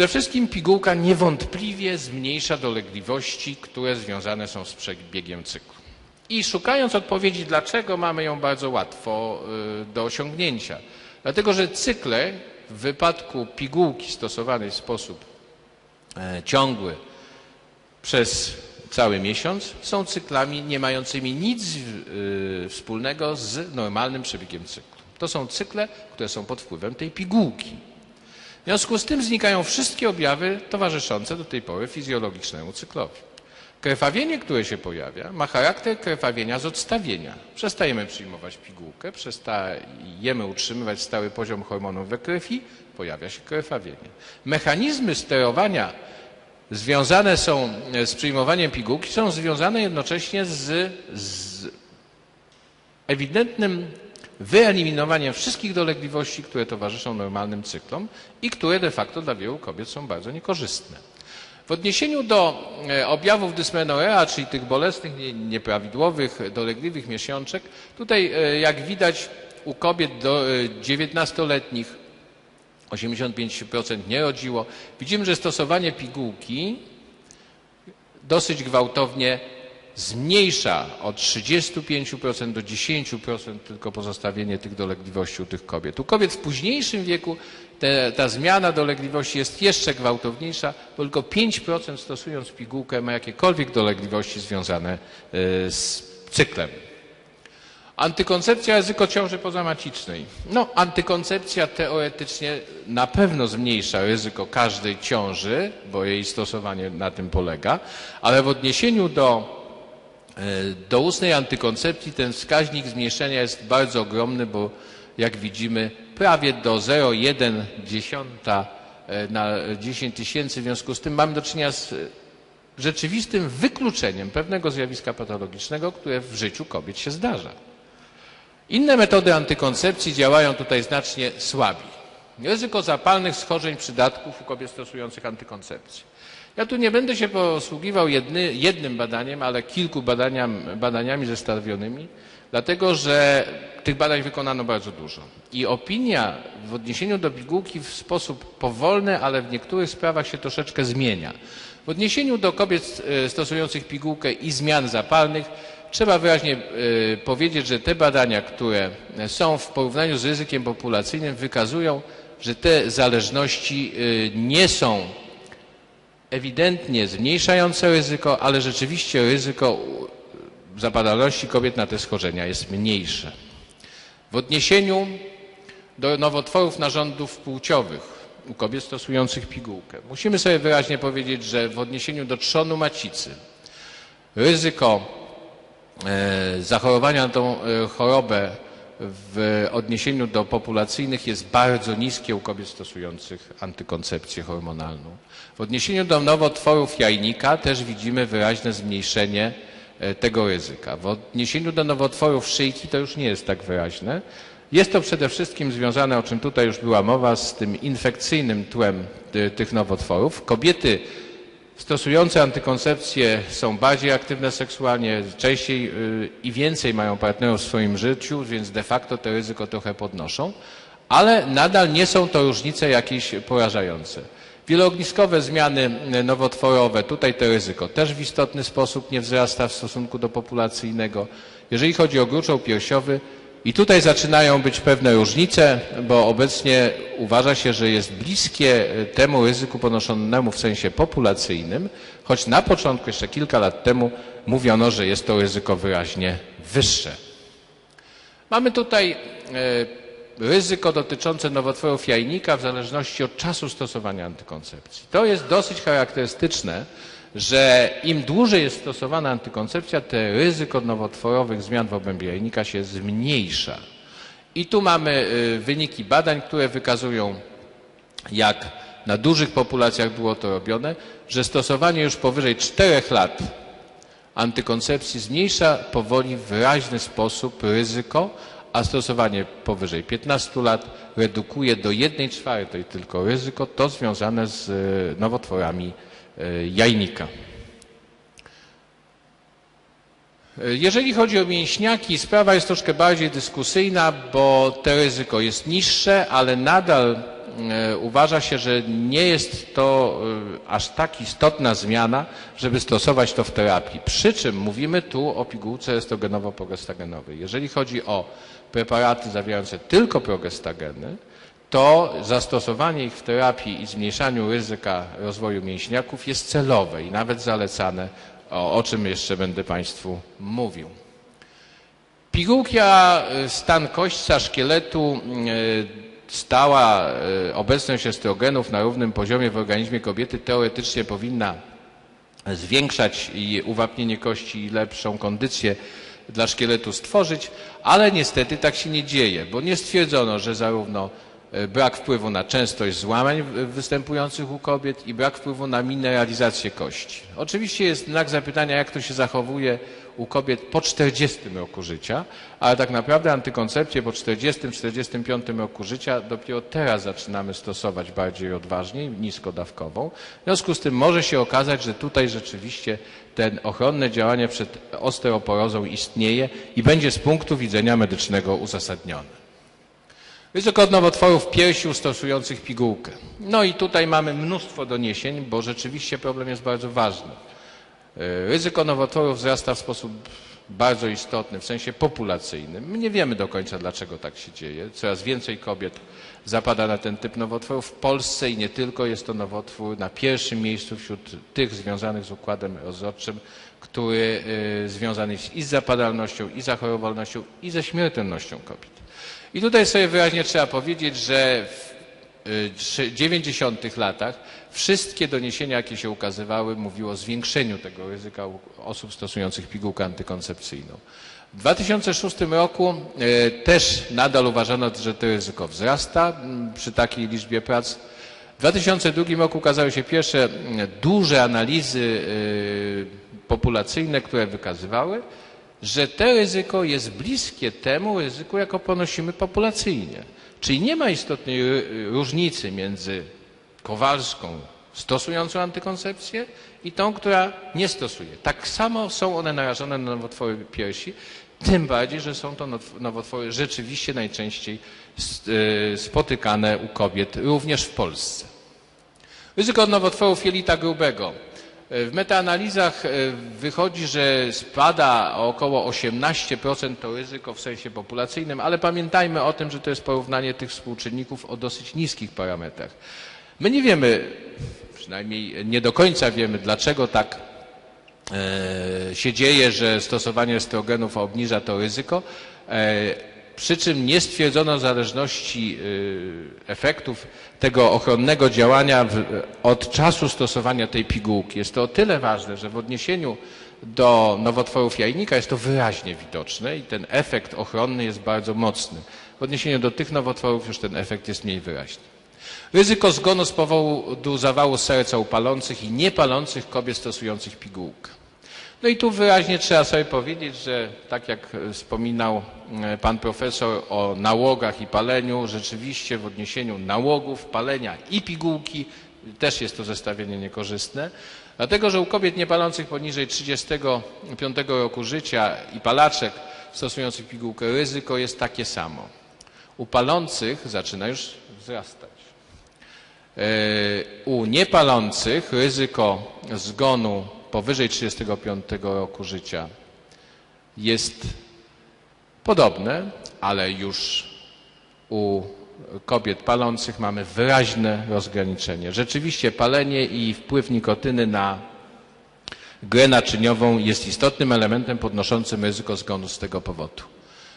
Przede wszystkim pigułka niewątpliwie zmniejsza dolegliwości, które związane są z przebiegiem cyklu. I szukając odpowiedzi, dlaczego mamy ją bardzo łatwo y, do osiągnięcia. Dlatego, że cykle w wypadku pigułki stosowanej w sposób e, ciągły przez cały miesiąc są cyklami nie mającymi nic y, wspólnego z normalnym przebiegiem cyklu. To są cykle, które są pod wpływem tej pigułki. W związku z tym znikają wszystkie objawy towarzyszące do tej pory fizjologicznemu cyklowi. Krwawienie, które się pojawia, ma charakter krwawienia z odstawienia. Przestajemy przyjmować pigułkę, przestajemy utrzymywać stały poziom hormonów we krwi, pojawia się krwawienie. Mechanizmy sterowania związane są z przyjmowaniem pigułki, są związane jednocześnie z, z ewidentnym wyeliminowaniem wszystkich dolegliwości, które towarzyszą normalnym cyklom i które de facto dla wielu kobiet są bardzo niekorzystne. W odniesieniu do e, objawów dysmenorea, czyli tych bolesnych, nieprawidłowych, dolegliwych miesiączek, tutaj e, jak widać u kobiet do 19-letnich e, 85% nie rodziło. Widzimy, że stosowanie pigułki dosyć gwałtownie zmniejsza od 35% do 10% tylko pozostawienie tych dolegliwości u tych kobiet. U kobiet w późniejszym wieku te, ta zmiana dolegliwości jest jeszcze gwałtowniejsza, bo tylko 5% stosując pigułkę ma jakiekolwiek dolegliwości związane e, z cyklem. Antykoncepcja ryzyko ciąży pozamacicznej. No, antykoncepcja teoretycznie na pewno zmniejsza ryzyko każdej ciąży, bo jej stosowanie na tym polega, ale w odniesieniu do E, do ustnej antykoncepcji ten wskaźnik zmniejszenia jest bardzo ogromny, bo jak widzimy prawie do 0,1 e, na 10 tysięcy. W związku z tym mamy do czynienia z rzeczywistym wykluczeniem pewnego zjawiska patologicznego, które w życiu kobiet się zdarza. Inne metody antykoncepcji działają tutaj znacznie słabiej. Ryzyko zapalnych schorzeń przydatków u kobiet stosujących antykoncepcję. Ja tu nie będę się posługiwał jedny, jednym badaniem, ale kilku badaniam, badaniami zestawionymi, dlatego że tych badań wykonano bardzo dużo. I opinia w odniesieniu do pigułki w sposób powolny, ale w niektórych sprawach się troszeczkę zmienia. W odniesieniu do kobiet e, stosujących pigułkę i zmian zapalnych trzeba wyraźnie e, powiedzieć, że te badania, które są w porównaniu z ryzykiem populacyjnym wykazują, że te zależności e, nie są ewidentnie zmniejszające ryzyko, ale rzeczywiście ryzyko zapadalności kobiet na te schorzenia jest mniejsze. W odniesieniu do nowotworów narządów płciowych u kobiet stosujących pigułkę musimy sobie wyraźnie powiedzieć, że w odniesieniu do trzonu macicy ryzyko e, zachorowania na tą e, chorobę w odniesieniu do populacyjnych jest bardzo niskie u kobiet stosujących antykoncepcję hormonalną. W odniesieniu do nowotworów jajnika też widzimy wyraźne zmniejszenie e, tego ryzyka. W odniesieniu do nowotworów szyjki to już nie jest tak wyraźne. Jest to przede wszystkim związane, o czym tutaj już była mowa, z tym infekcyjnym tłem e, tych nowotworów. Kobiety stosujące antykoncepcję są bardziej aktywne seksualnie, częściej y, i więcej mają partnerów w swoim życiu, więc de facto to ryzyko trochę podnoszą, ale nadal nie są to różnice jakieś porażające. Wieloogniskowe zmiany nowotworowe, tutaj to ryzyko też w istotny sposób nie wzrasta w stosunku do populacyjnego. Jeżeli chodzi o gruczoł piersiowy, i tutaj zaczynają być pewne różnice, bo obecnie uważa się, że jest bliskie e, temu ryzyku ponoszonemu w sensie populacyjnym, choć na początku, jeszcze kilka lat temu, mówiono, że jest to ryzyko wyraźnie wyższe. Mamy tutaj e, ryzyko dotyczące nowotworów jajnika w zależności od czasu stosowania antykoncepcji. To jest dosyć charakterystyczne, że im dłużej jest stosowana antykoncepcja, te ryzyko nowotworowych zmian w obrębie jajnika się zmniejsza. I tu mamy y, wyniki badań, które wykazują, jak na dużych populacjach było to robione, że stosowanie już powyżej 4 lat antykoncepcji zmniejsza powoli w wyraźny sposób ryzyko, a stosowanie powyżej 15 lat redukuje do 1 czwartej tylko ryzyko, to związane z y, nowotworami jajnika. E, jeżeli chodzi o mięśniaki, sprawa jest troszkę bardziej dyskusyjna, bo to ryzyko jest niższe, ale nadal e, uważa się, że nie jest to e, aż tak istotna zmiana, żeby stosować to w terapii. Przy czym mówimy tu o pigułce estrogenowo-progestagenowej. Jeżeli chodzi o preparaty zawierające tylko progestageny, to zastosowanie ich w terapii i zmniejszaniu ryzyka rozwoju mięśniaków jest celowe i nawet zalecane, o, o czym jeszcze będę Państwu mówił. Pigułki, a e, stan kośćca, szkieletu, e, stała e, obecność estrogenów na równym poziomie w organizmie kobiety teoretycznie powinna zwiększać i uwapnienie kości i lepszą kondycję dla szkieletu stworzyć, ale niestety tak się nie dzieje, bo nie stwierdzono, że zarówno brak wpływu na częstość złamań występujących u kobiet i brak wpływu na mineralizację kości. Oczywiście jest znak zapytania, jak to się zachowuje u kobiet po 40 roku życia, ale tak naprawdę antykoncepcję po 40-45 roku życia dopiero teraz zaczynamy stosować bardziej odważnie, niskodawkową. W związku z tym może się okazać, że tutaj rzeczywiście ten ochronne działanie przed osteoporozą istnieje i będzie z punktu widzenia medycznego uzasadnione. Ryzyko nowotworów piersi stosujących pigułkę. No i tutaj mamy mnóstwo doniesień, bo rzeczywiście problem jest bardzo ważny. E, ryzyko nowotworów wzrasta w sposób bardzo istotny, w sensie populacyjnym. My nie wiemy do końca, dlaczego tak się dzieje. Coraz więcej kobiet zapada na ten typ nowotworów. W Polsce i nie tylko jest to nowotwór na pierwszym miejscu wśród tych związanych z układem rozrodczym, który y, związany jest i z zapadalnością, i zachorowalnością, i ze śmiertelnością kobiet. I tutaj sobie wyraźnie trzeba powiedzieć, że w 90 y, latach wszystkie doniesienia, jakie się ukazywały, mówiły o zwiększeniu tego ryzyka osób stosujących pigułkę antykoncepcyjną. W 2006 roku y, też nadal uważano, że to ryzyko wzrasta przy takiej liczbie prac. W 2002 roku ukazały się pierwsze duże analizy populacyjne, które wykazywały, że to ryzyko jest bliskie temu ryzyku, jakie ponosimy populacyjnie. Czyli nie ma istotnej różnicy między Kowalską stosującą antykoncepcję i tą, która nie stosuje. Tak samo są one narażone na nowotwory piersi, tym bardziej, że są to nowotwory rzeczywiście najczęściej e, spotykane u kobiet, również w Polsce. Ryzyko nowotworów jelita grubego w metaanalizach e, wychodzi, że spada o około 18% to ryzyko w sensie populacyjnym, ale pamiętajmy o tym, że to jest porównanie tych współczynników o dosyć niskich parametrach. My nie wiemy, przynajmniej nie do końca wiemy, dlaczego tak e, się dzieje, że stosowanie estrogenów obniża to ryzyko. Przy czym nie stwierdzono zależności y, efektów tego ochronnego działania od czasu stosowania tej pigułki. Jest to o tyle ważne, że w odniesieniu do nowotworów jajnika jest to wyraźnie widoczne i ten efekt ochronny jest bardzo mocny. W odniesieniu do tych nowotworów już ten efekt jest mniej wyraźny. Ryzyko zgonu z powodu zawału serca u palących i niepalących kobiet stosujących pigułkę. No i tu wyraźnie trzeba sobie powiedzieć, że tak jak wspominał e, pan profesor o nałogach i paleniu, rzeczywiście w odniesieniu nałogów, palenia i pigułki też jest to zestawienie niekorzystne, dlatego że u kobiet niepalących poniżej 35 roku życia i palaczek stosujących pigułkę ryzyko jest takie samo. U palących zaczyna już wzrastać. E, u niepalących ryzyko zgonu powyżej 35 roku życia jest podobne, ale już u kobiet palących mamy wyraźne rozgraniczenie. Rzeczywiście palenie i wpływ nikotyny na grę naczyniową jest istotnym elementem podnoszącym ryzyko zgonu z tego powodu.